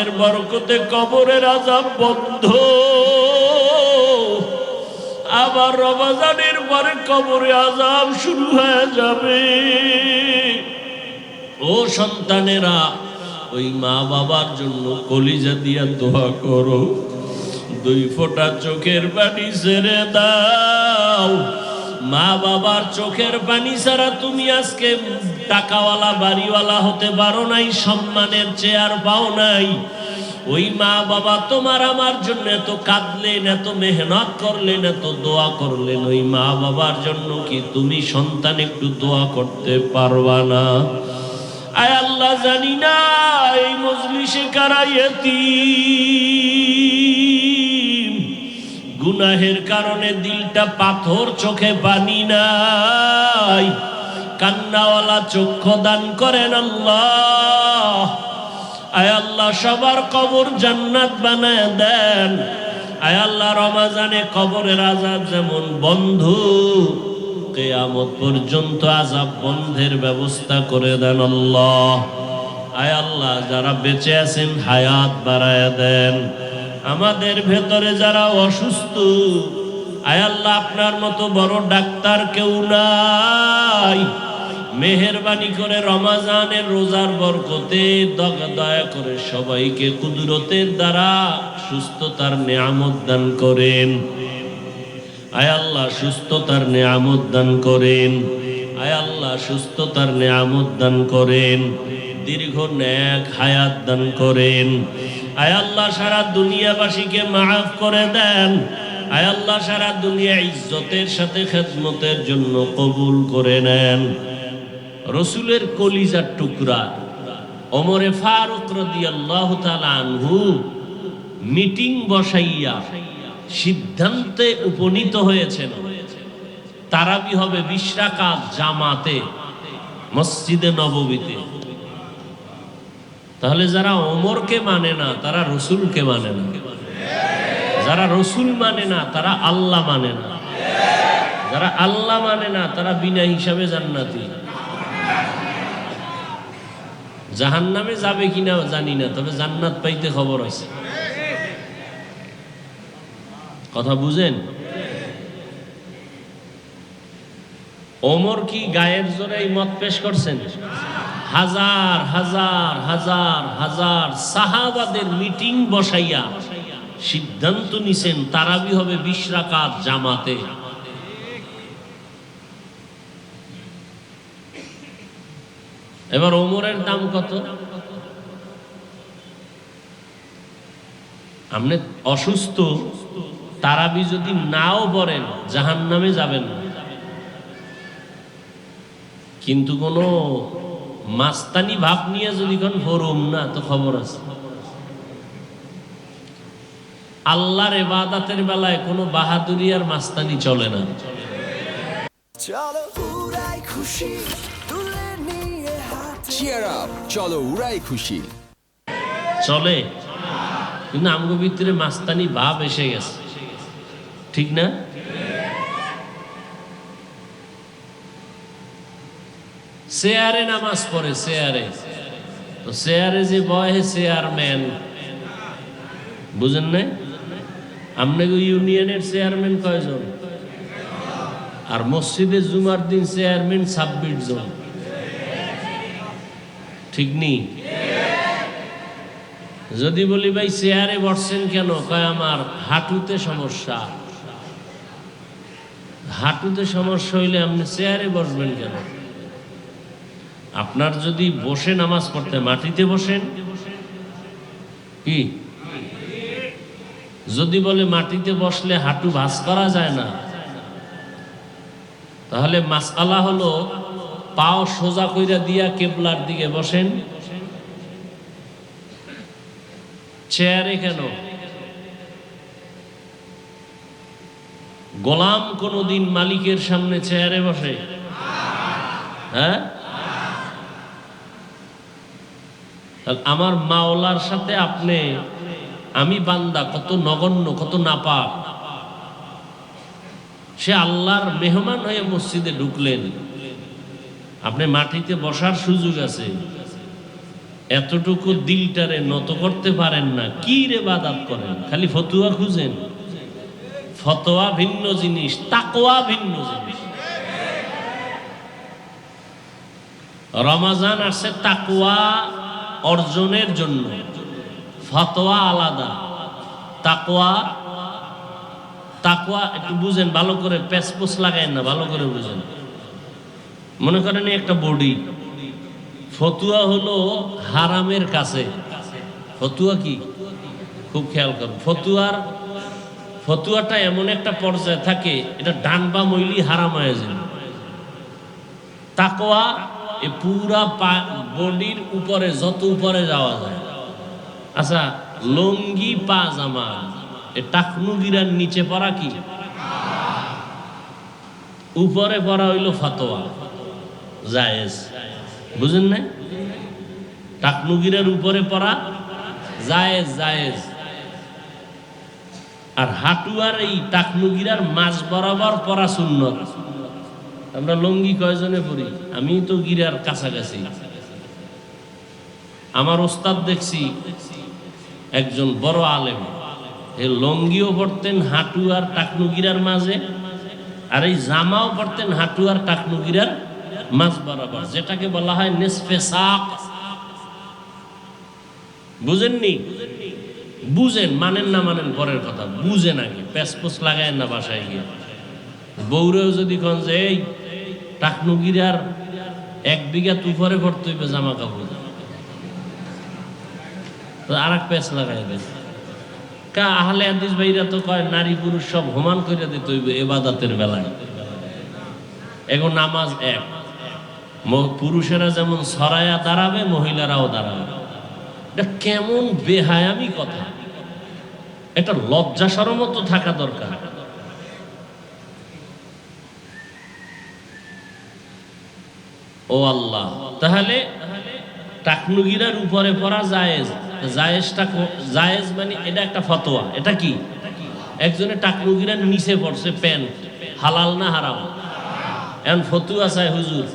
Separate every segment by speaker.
Speaker 1: এর বরকতে কবরের আজাব বন্ধ। আবার রমাজানের পরে কবরে আজাব শুরু হয়ে যাবে। ও সন্তানেরা, ওই মা বাবার জন্য কলিজা দিয়া দোয়া করো। দুই ফোঁটা চোখের বাড়ি ছেড়ে দাও। মা বাবার চোখের পানি ছাড়া তুমি আজকে টাকাওয়ালা, বাড়িওয়ালা হতে পারো নাই, সম্মানের চেয়ার পাও নাই। ওই মা বাবা তোমার আমার জন্য এত কাঁদলেন, এত মেহনত করলেন, এত দোয়া করলেন। ওই মা বাবার জন্য কি তুমি সন্তান একটু দোয়া করতে পারবা না? আয় আল্লাহ জানি না, এই মজলিসে কারা ইয়তীম গুনাহের কারণে দিলটা পাথর চোখে পানি নাই। কান্নাওয়ালা চক্ষু দান করেন আল্লাহ। আয় আল্লাহ, সবার কবর জান্নাত বানায় দেন। আয় আল্লাহ, রমাজানে কবরের আজাব যেমন বন্ধু, কেয়ামত পর্যন্ত আজাব বন্ধের ব্যবস্থা করে দেন আল্লাহ। আয় আল্লাহ, যারা বেঁচে আছেন, হায়াত বাড়ায় দেন। আমাদের ভেতরে যারা অসুস্থ, আয় আল্লাহ, আপনার মতো বড় ডাক্তার কেউ নাই। মেহরবানি করে রমাজানের রোজার বরকতে দয়া করে সবাইকে কুদরতের দ্বারা সুস্থতার নিয়ামত দান করেন। আয় আল্লাহ, সুস্থতার নিয়ামত দান করেন। আয় আল্লাহ, সুস্থতার নিয়ামত দান করেন। দীর্ঘ ন্যাক হায়াত দান করেন। আয় আল্লাহ, সারা দুনিয়াবাসীকে মাফ করে দেন। আয় আল্লাহ, সারা দুনিয়া ইজ্জতের সাথে খেদমতের জন্য কবুল করে নেন। রসুলের কলিজার টুকরা অমরে ফারুক তাআলা আনহু মিটিং বসাইয়া সিদ্ধান্তে উপনীত হয়েছেন। তারাবি হবে বিশ্রাকাত জামাতে, মসজিদে নববীতে। তাহলে যারা ওমরকে মানে না, তারা রসুলকে মানে না। যারা রসুল মানে না, তারা আল্লাহ মানে না। যারা আল্লাহ মানে না, তারা বিনা হিসাবে জান্নাতি। জাহান নামে যাবে কিনা জানি না, তবে জান্নাত পাইতে খবর আছে। কথা বুঝেন? ওমর কি গায়ের জোরে মত পেশ করছেন? হাজার হাজার হাজার হাজার সাহাবাদের মিটিং বসাইয়া সিদ্ধান্ত নিছেন, তারাবি হবে বিশ রাকাত জামাতে। এবার ওমরের দাম কত? আপনি অসুস্থ, তারাবি যদি নাও বলেন জাহান নামে যাবেন কিন্তু কোনো মাস্তানি ভাব নিয়ে যদি কোন ফরুম না তো খবর আছে। আল্লাহর এবাদাতের বেলায় কোনো বাহাদুরি আর মাস্তানি চলে না।
Speaker 2: চলো উড়াই খুশি তুলে নিয়ে হাত
Speaker 3: চিয়ার আপ চলো উড়াই খুশি।
Speaker 1: চলে। কিন্তু আমগো ভিতরে মাস্তানি ভাব এসে গেছে। ঠিক না? চেয়ারে নামাজ পড়ে চেয়ারে তো চেয়ারে যে বয় চেয়ারম্যান বুঝেন নাই? আপনাকে ইউনিয়নের চেয়ারম্যান কয়জন? আর মসজিদে জুমার দিন চেয়ারম্যান ছাব্বিশ জন। ঠিক নেই যদি বলি, ভাই চেয়ারে বসছেন কেন? কয়, আমার হাঁটুতে সমস্যা। হাঁটুতে সমস্যা হইলে আপনি চেয়ারে বসবেন কেন? আপনার যদি বসে নামাজ পড়তে, মাটিতে বসেন? কি? যদি বলে মাটিতে বসলে হাঁটু ভাস করা যায় না, তাহলে মাসালা হলো পাও সোজা কইরা দিয়া কেবলার দিকে বসেন। চেয়ারে কেন? গোলাম কোনোদিন মালিকের সামনে চেয়ারে বসে? হ্যাঁ? আমার মাওলার সাথে আপনি, আমি বান্দা, কত নগণ্য, কত নাপাক। সে আল্লাহর মেহমান হয়ে মসজিদে ঢুকলেন। আপনি মাটিতে বসার সুযোগ আছে। এতটুকু দিলটারে নত করতে পারেন না, কি রে বাদাত করেন? খালি ফতুয়া খুঁজেন। ফতোয়া ভিন্ন জিনিস তাকোয়া ভিন্ন জিনিস। রমাজান আসছে তাকোয়া অর্জনের জন্য। ফতোয়া আলাদা। তাকোয়া তাকোয়া একটু বুঝেন, ভালো করে প্যাসপোস লাগায়েন না, ভালো করে বুঝেন। মনে করেন একটা বডি। ফতুয়া হলো হারামের কাছে। ফতুয়া কি? খুব খেয়াল করুন। ফতুয়ার, ফতুয়াটা এমন একটা পর্যায়ে থাকে, এটা ডান বা মইলি হারাম হয়ে যাবে তাকোয়া এ পুরা বডির উপরে, যত উপরে যাওয়া যায়। আচ্ছা লঙ্গি, পাজামা, এ টাকনু গিরার নিচে পড়া কি? উপরে পড়া হইল ফতোয়া। জায়েজ। বুঝেন না টাকনুগিরের উপরে পড়া জায়েজ জায়েজ। আর হাটুয়ার এই টাকনুগিরার মাঝ বরাবর পড়া সুন্নত। আমরা লঙ্গি কয়জনে পড়ি আমি তো গিরার কাছাকাছি। আমার ওস্তাদ দেখছি, একজন বড় আলেম। এই লঙ্গিও পড়তেন হাঁটু আর টাকনুগিরার মাঝে, আর এই জামাও পড়তেন হাঁটু আর টাকনুগিরার মাঝ বরাবর, যেটাকে বলা হয় নেসফে সাক। বুঝেননি? বুঝেন, মানেন না মানেন, পরের কথা, বুঝেন আগে প্যাসপোস লাগায় না বাসায় গিয়ে। বৌরেও যদি কন যে, এই টাকনুগিরার এক বিঘা তুফরে পড়তে হইবে জামা কাপড় আর এক প্যাস লাগাই কা আহলে হাদিস ভাইরা তো কয়, নারী পুরুষ সব হোমান করে দিতে হইবে এবাদাতের বেলায়। এখন নামাজ এক। পুরুষেরা যেমন সরায়া দাঁড়াবে, মহিলারাও দাঁড়াবে। এটা কেমন বেহায়ামি কথা। এটা লজ্জা সরমত থাকা দরকার। ও আল্লাহ। তাহলে টাকনুগিরার উপরে পড়া জায়েজ। জায়েজটা জায়েজ মানে এটা একটা ফতোয়া। এটা কি? একজনে টাকনুগিরার নিচে পড়ছে প্যান্ট। হালাল না হারাম? এখন ফতুয়া চায় হুজুর।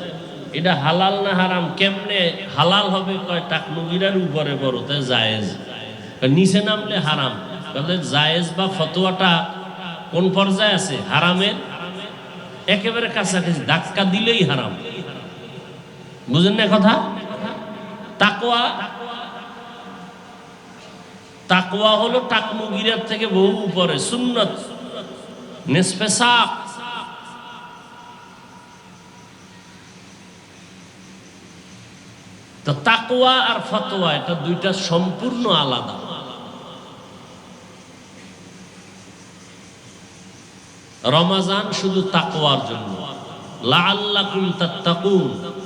Speaker 1: এটা হালাল না হারাম? কেমনে হালাল হবে? কয় টাকনুগিরার উপরে বড় তাই জায়েজ। নিচে নামলে হারাম। তাহলে জায়েজ বা ফতোয়াটা কোন পর্যায়ে আছে? হারামের? একেবারে কাছাকাছি। ধাক্কা দিলেই হারাম। বুঝেন না কথা? তাকওয়া। তাকওয়া হলো টাকনুগিরার থেকে বহু উপরে, সুন্নত। তো তাকওয়া আর ফতোয়া এটা দুইটা সম্পূর্ণ আলাদা। রমাজান শুধু তাকোয়ার জন্য। লাআল্লাকুম তাত্তাকুন।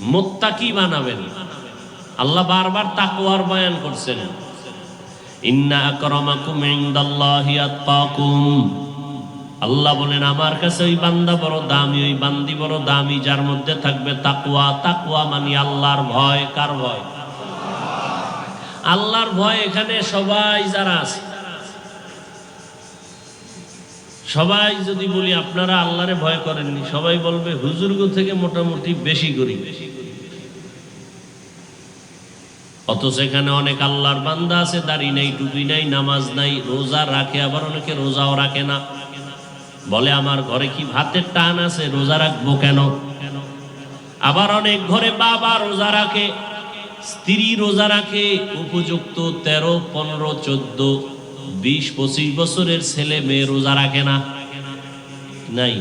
Speaker 1: মুত্তাকি বানাবেন। আল্লাহ বারবার তাকওয়ার বয়ান করছেন। ইন্না আকরামাকুম ইনদাল্লাহি আতকাকুম আল্লাহ বলেন, আমার কাছে ওই বান্দা বড় দামি, ওই বান্দি বড় দামি, যার মধ্যে থাকবে তাকওয়া। তাকওয়া মানে আল্লাহর ভয়। কার ভয়? আল্লাহর ভয় এখানে সবাই যারা আছে। সবাই যদি বলি, আপনারা আল্লাহরে ভয় করেননি, সবাই বলবে, হুজুরগো থেকে মোটামুটি বেশি করি। অথচ এখানে অনেক আল্লাহর বান্দা আছে, দাড়ি নাই, টুপি নাই, নামাজ নাই, রোজা রাখে, আবার অনেকে রোজাও রাখে না। বলে, আমার ঘরে কি ভাতের টান আছে, রোজা রাখব কেন? আবার অনেক ঘরে বাবা রোজা রাখে, স্ত্রী রোজা রাখে, উপযুক্ত তেরো, পনেরো, চোদ্দ। বিশ পঁচিশ বছরের ছেলে মেয়ে রোজা রাখে না নাই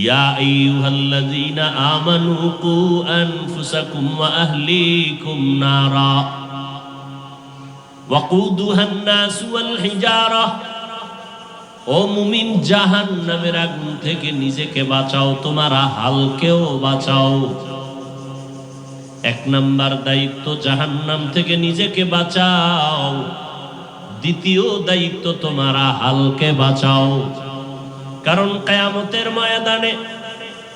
Speaker 1: يا أيها الذين آمنوا قوا أنفسكم وأهليكم نارا وقودها الناس والحجارة ও মুমিন জাহান নামের আগুন থেকে নিজেকে বাঁচাও তোমার হালকেও বাঁচাও এক নাম্বার দায়িত্ব জাহান্নাম থেকে নিজেকে বাঁচাও। দ্বিতীয় দায়িত্ব তোমার হালকে বাঁচাও। কারণ কেয়ামতের ময়দানে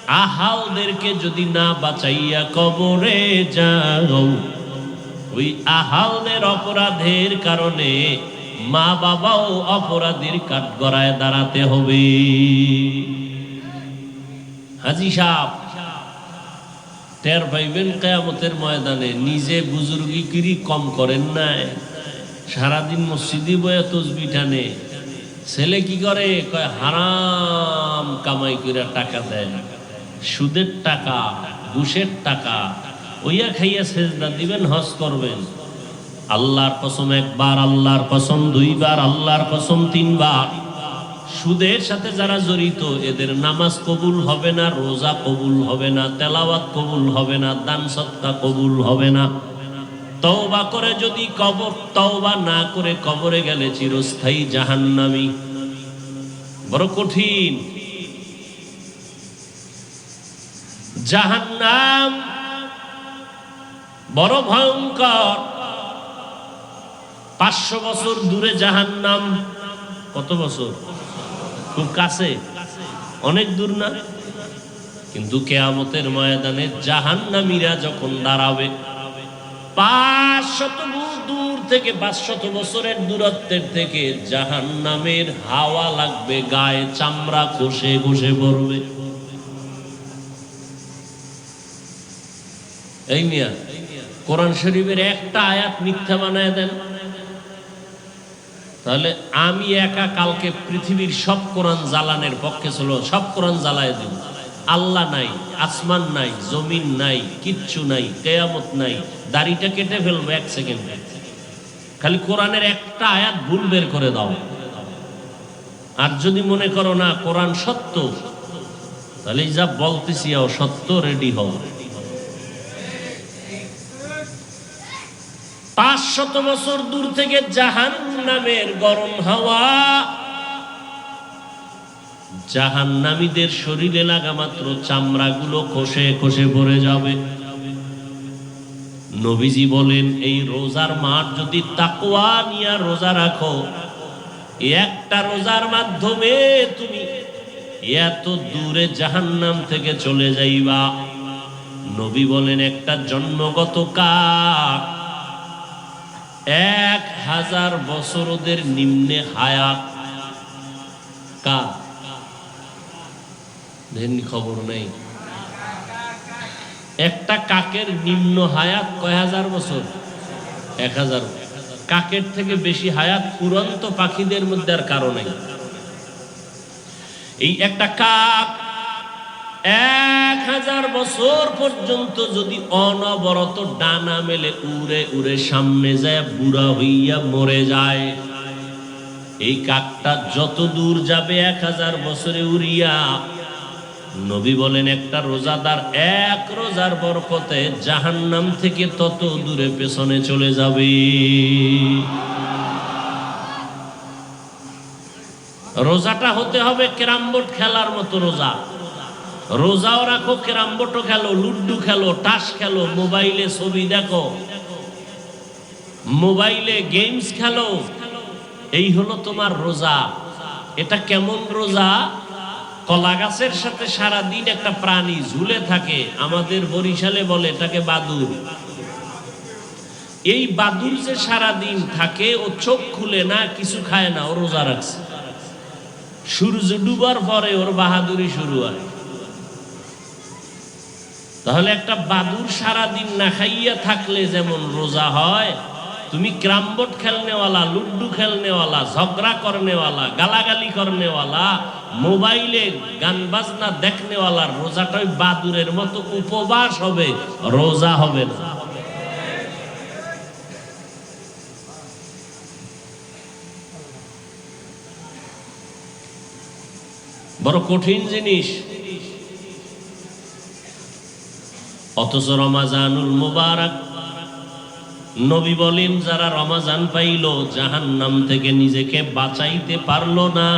Speaker 1: আহালদেরকে যদি না বাঁচাইয়া কবরে যাও, ওই আহালদের অপরাধের কারণে মা বাবাও অপরাধীর কাঠগড়ায় দাঁড়াতে হবে। হাজি সাহ টের পাইবেন কেয়ামতের ময়দানে। নিজে বুজুর্গিগিরি কম করেন নাই। সারাদিন মসজিদে বয়ে তসবি টানে। ছেলে কি করে? কয়, হারাম কামাই করে টাকা দেয়। সুদের টাকা, ঘুষের টাকা, ওইয়া খাইয়া সেজদা দিবেন, হজ করবেন। আল্লাহর কসম একবার, আল্লাহর কসম দুইবার, আল্লাহর কসম তিনবার। সুদের সাথে যারা জড়িত, এদের নামাজ কবুল হবে না, রোজা কবুল হবে না, তেলাওয়াত কবুল হবে না, দান সৎকা কবুল হবে না। তওবা করে যদি কবর, তওবা না করে কবরে গেলে চিরস্থায়ী জাহান্নামী। বড় কঠিন। জাহান্নাম বড় ভয়ঙ্কর। পাঁচশো বছর দূরে জাহান্নাম, কত বছর? খুব কাছে। অনেক দূর না? কিন্তু কেয়ামতের ময়দানে জাহান্নামীরা যখন দাঁড়াবে, পাঁচশত দূর থেকে, পাঁচশত বছরের দূরত্বের থেকে জাহান্নামের হাওয়া লাগবে, গায়ে চামড়া ঘষে ঘষে পড়বে। এই মিয়া, কোরআন শরীফের একটা আয়াত মিথ্যা বানায় দেন। তাহলে আমি একা কালকে পৃথিবীর সব কোরআন জ্বালানের পক্ষে ছিল সব কোরআন জ্বালায় দেব। আল্লাহ নাই, আসমান নাই, জমিন নাই, কিচ্ছু নাই, কেয়ামত নাই, দাড়িটা কেটে ফেলব এক সেকেন্ডে। খালি কোরআনের একটা আয়াত ভুল বের করে দাও। আর যদি মনে করো না কোরআন সত্য, তাহলে যা বলতেছি সত্য রেডি হও। পাঁচশত বছর দূর থেকে জাহান নামের গরম হাওয়া। জাহান নামীদের শরীরে লাগা মাত্র চামড়াগুলো খসে খসে পড়ে যাবে। নবীজি বলেন, এই রোজার মাঠ যদি তাকওয়া নিয়ে রোজা রাখো একটা রোজার মাধ্যমে তুমি এত দূরে জাহান্নাম থেকে চলে যাইবা। নবী বলেন, একটা জন্মগত কাক এক হাজার বছর ওদের নিম্নে হায়াত কা খবর নেই। একটা কাকের নিম্ন হায়াত কয় হাজার বছর? এক হাজার। কাকের থেকে বেশি হায়াত উড়ন্ত পাখিদের মধ্যে আর কারও নেই। এই একটা কাক এক হাজার বছর পর্যন্ত যদি অনবরত ডানা মেলে উড়ে উড়ে সামনে যায়, বুড়া হইয়া মরে যায়। এই কাকটা যত দূর যাবে এক হাজার বছরে উড়িয়া, নবী বলেন, একটা রোজাদার এক রোজার বরকতে জাহান্নাম থেকে তত দূরে পেছনে চলে যাবে। রোজাটা হতে হবে ক্যারামবোর্ড খেলার মতো রোজা। রোজাও রাখো ক্যারামবোর্ডও খেলো, লুড্ডু খেলো টাস খেলো, মোবাইলে ছবি দেখো। মোবাইলে গেমস খেলো, এই হলো তোমার রোজা। এটা কেমন রোজা? কলা গাছের সাথে সারা দিন একটা প্রাণী ঝুলে থাকে, আমাদের বরিশালে বলে, এটাকে বাদুর। এই বাদুর যে সারা দিন থাকে, ও চোখ খুলে না, কিছু খায় না, ও রোজা রাখছে। সূর্য ডুবার পরে ওর বাহাদুরি শুরু হয়। তাহলে একটা বাদুর সারা দিন না খাইয়া থাকলে যেমন রোজা হয়, তুমি ক্রামবোর্ড খেলনেওয়ালা, লুড্ডু খেলনেওয়ালা, ঝগড়া করনেওয়ালা, গালাগালি করনেওয়ালা, মোবাইলে গান বাজনা দেখনেওয়ালা রোজাটা ওই বাদুরের মতো উপবাস হবে, রোজা হবে না। বড় কঠিন জিনিস। অথচ রমাজানুল মুবারক। নবী বলেন, যারা রমাজান পাইল জাহান নাম থেকে নিজেকে বাঁচাইতে পারল না,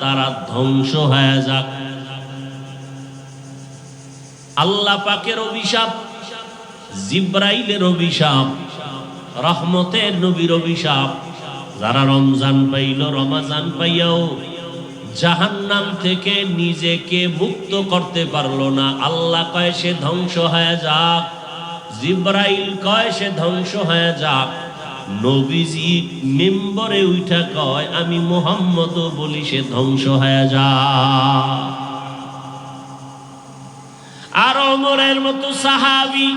Speaker 1: তারা ধ্বংস হয়ে যাক। আল্লাহ পাকের অভিশাপ, জিব্রাইলের অভিশাপ, রহমতের নবীর অভিশাপ। যারা রমজান পাইল, রমাজান পাইয়াও জাহান্নাম থেকে নিজেকে মুক্ত করতে পারল না। আল্লাহ কয়, সে ধ্বংস হয়ে যাক। জিব্রাইল কয়, সে ধ্বংস হয়ে যাক। নবীজি মেম্বরে উঠা কয়, আমি মোহাম্মদ বলি, সে ধ্বংস হয়ে যা আর অমরের মতো সাহাবি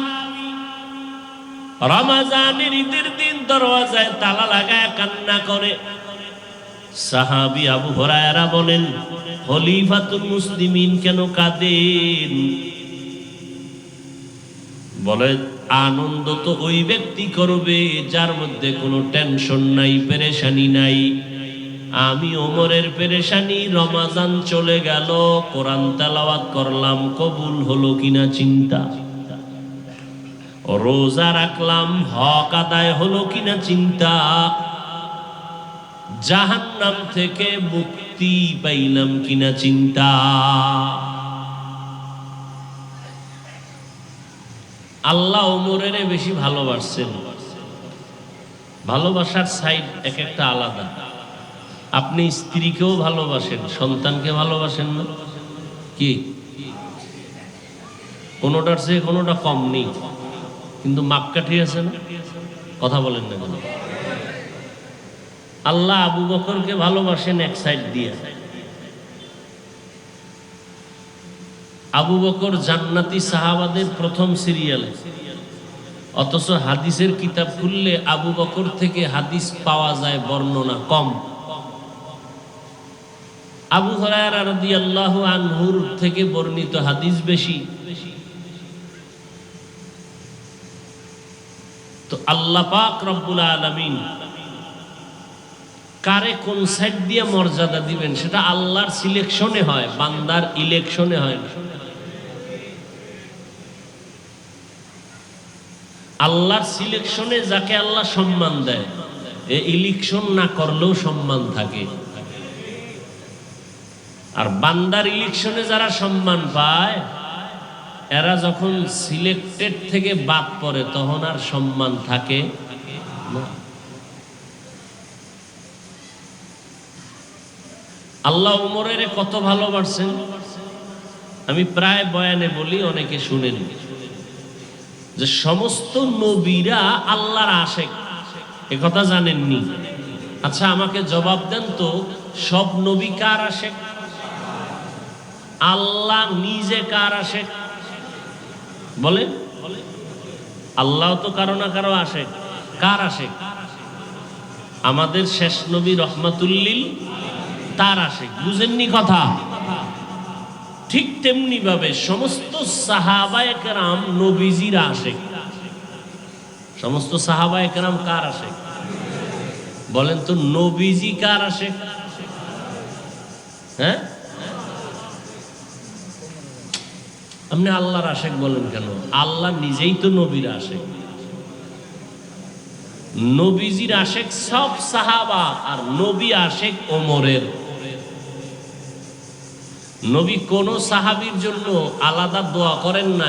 Speaker 1: রমাজানের ঈদের দিন দরওয়াজায় তালা লাগায় কান্না করে। সাহাবি আবু হরায়রা বলেন, খলিফাতুল মুসলিমিন কেন কাঁদেন? বলে, আনন্দ তো ওই ব্যক্তি করবে, যার মধ্যে কোনো টেনশন নাই, পেরেশানি নাই। আমি ওমরের পেরেশানি, রমাজান চলে গেল, কোরআন তালাওয়াত করলাম, কবুল হলো কিনা চিন্তা? রোজা রাখলাম, হক আদায় হলো কিনা চিন্তা? জাহান্নাম থেকে মুক্তি পাইলাম কিনা চিন্তা। আল্লাহ ওমরের বেশি ভালোবাসছেন। ভালোবাসার সাইড এক একটা আলাদা। আপনি স্ত্রীকেও ভালোবাসেন, সন্তানকে ভালোবাসেন না? কি? কোনোটার চেয়ে কোনোটা কম নেই। কিন্তু মাপকাঠি আছে না? কথা বলেন না কেন। আল্লাহ আবু বকরকে ভালোবাসেন এক সাইড দিয়ে। আবু বকর জান্নাতি সাহাবাদের প্রথম সিরিয়ালে। অথচ হাদিসের কিতাব খুললে আবু বকর থেকে হাদিস পাওয়া যায় বর্ণনা কম। আবু হরায়রা রাদিয়াল্লাহু আনহুর থেকে বর্ণিত হাদিস বেশি। তো আল্লাহ পাক রব্বুল আলামিন কারে কোন সাইড দিয়ে মর্যাদা দিবেন, সেটা আল্লাহর সিলেকশনে হয়, বান্দার ইলেকশনে হয় না। আল্লাহর সিলেকশনে যাকে আল্লাহ সম্মান দেয়, এ ইলেকশন না করলেও সম্মান থাকে। আর বান্দার ইলেকশনে যারা সম্মান পায়, এরা যখন সিলেক্টেড থেকে বাদ পড়ে, তখন আর সম্মান থাকে না। আল্লাহ উমরের কত ভালোবাসছেন? আমি প্রায় বয়ানে বলি, অনেকে শুনেন। যে সমস্ত নবীরা আল্লাহর আশেক। এ কথা জানেননি? আচ্ছা আমাকে জবাব দেন তো, সব নবী কার আশেক? আল্লাহ নিজে কার আশেক? বলে আল্লাহ তো কারও না কারও আসে কার আসে আমাদের শেষ নবী রহমাতুল্লিল তার আসে, বুঝেননি কথা? ঠিক তেমনি ভাবে সমস্ত সাহাবায় কেরাম নবীজির আসে। সমস্ত সাহাবায় কেরাম কার আসে? বলেন তো, নবীজি কার আসে? হ্যাঁ? আপনি আল্লাহর আশেক বলেন কেন? আল্লাহ নিজেই তো নবীর আশেক। নবীজির আশেক সব সাহাবা, আর নবী আশেক ওমরের। নবী কোন সাহাবির জন্য আলাদা দোয়া করেন না